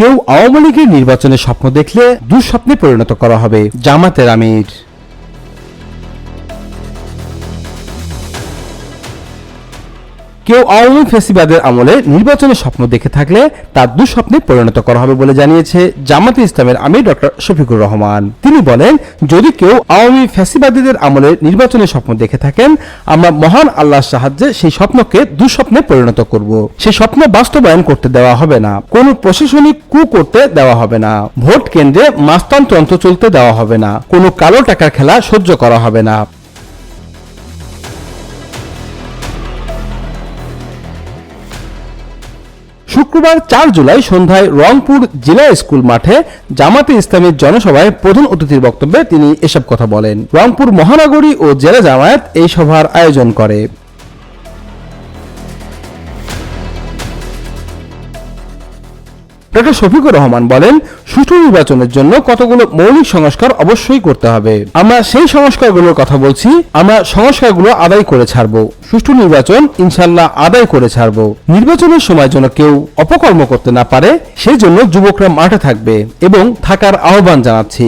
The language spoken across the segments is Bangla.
কেউ আওয়ামী লীগের নির্বাচনের স্বপ্ন দেখলে দুঃস্বপ্নে পরিণত করা হবে। জামাতের আমির। কেউ আওয়ামী ফেসিবাদের আমলে নির্বাচনের স্বপ্ন দেখে থাকলে তার দুঃস্বপ্নে পরিণত করা হবে বলে জানিয়েছে জামাতে ইসলামের আমির ডক্টর শফিকুর রহমান। তিনি বলেন, যদি কেউ আওয়ামী ফ্যাসিবাদীদের আমলে নির্বাচনের স্বপ্ন দেখে থাকেন, আমরা মহান আল্লাহর সাহায্যে সেই স্বপ্নকে দুঃস্বপ্নে পরিণত করব। সেই স্বপ্ন বাস্তবায়ন করতে দেওয়া হবে না। কোনো প্রশাসনিক কু করতে দেওয়া হবে না। ভোট কেন্দ্রে মাস্তানতন্ত্র চলতে দেওয়া হবে না। কোনো কালো টাকার খেলা সহ্য করা হবে না। শুক্রবার চার জুলাই সন্ধ্যায় রংপুর জেলা স্কুল মাঠে জামাতে ইসলামের জনসভায় প্রধান অতিথির বক্তব্যে তিনি এসব কথা বলেন। রংপুর মহানগরী ও জেলা জামায়াত এই সভার আয়োজন করে। ডক্টর শফিকুর রহমান বলেন, সুষ্ঠু নির্বাচনের জন্য কতগুলো মৌলিক সংস্কার অবশ্যই করতে হবে। আমরা সেই সংস্কারগুলোর কথা বলছি, আমরা সংস্কারগুলো আদায় করে ছাড়ব। সুষ্ঠু নির্বাচন ইনশাল্লাহ আদায় করে ছাড়ব। নির্বাচনের সময় যেন কেউ অপকর্ম করতে না পারে সেই জন্য যুবকরা মাঠে থাকবে এবং থাকার আহ্বান জানাচ্ছি।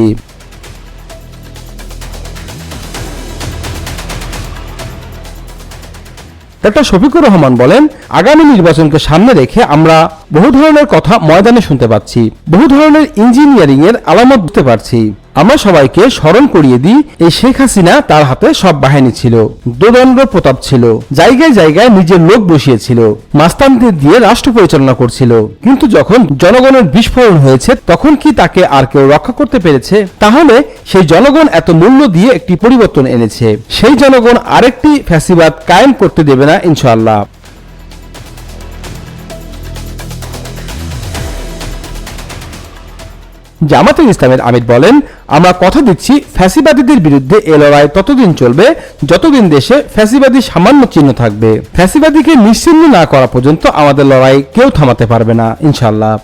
ডক্টর শফিকুর রহমান বলেন, আগামী নির্বাচনকে সামনে রেখে আমরা বহু ধরনের কথা ময়দানে শুনতে পাচ্ছি, বহু ধরনের ইঞ্জিনিয়ারিং এর আলামত দিতে পারছি আমরা সবাইকে স্মরণ করিয়ে দিই, এই শেখ হাসিনা তার হাতে সব বাহিনী ছিল। দোদণ্ড প্রতাপ ছিল। জায়গায় জায়গায় নিজের লোক বসিয়েছিল। মাস্তানদের দিয়ে রাষ্ট্র পরিচালনা করছিল। কিন্তু যখন জনগণের বিস্ফোরণ হয়েছে, তখন কি তাকে আর কেউ রক্ষা করতে পেরেছে? তাহলে সেই জনগণ এত মূল্য দিয়ে একটি পরিবর্তন এনেছে। সেই জনগণ আরেকটি ফ্যাসিবাদ কায়েম করতে দেবে না, ইনশাআল্লাহ। জামাতুল ইসলামের আমির বলেন আমরা কথা দিচ্ছি ফ্যাসিবাদীদের বিরুদ্ধে এ লড়াই ততদিন চলবে, যতদিন দেশে ফ্যাসিবাদী সামান্য চিহ্ন থাকবে। ফ্যাসিবাদীকে নিশ্চিহ্ন না করা পর্যন্ত আমাদের লড়াই কেউ থামাতে পারবে না ইনশাল্লাহ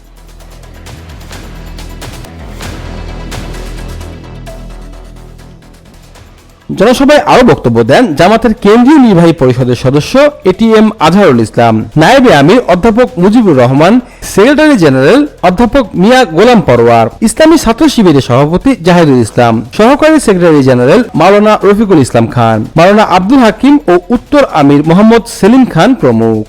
জনসভায় আরও বক্তব্য দেন জামাতের কেন্দ্রীয় নির্বাহী পরিষদের সদস্য এটিএম আজহারুল ইসলাম। নায়েবে আমির, অধ্যাপক মুজিবুর রহমান, সেক্রেটারি জেনারেল অধ্যাপক মিয়া গোলাম পরোয়ার, ইসলামী ছাত্র শিবিরের সভাপতি জাহিদুল ইসলাম, সহকারী সেক্রেটারি জেনারেল মাওলানা রফিকুল ইসলাম খান, মাওলানা আব্দুল হাকিম ও উত্তর আমির মোহাম্মদ সেলিম খান প্রমুখ।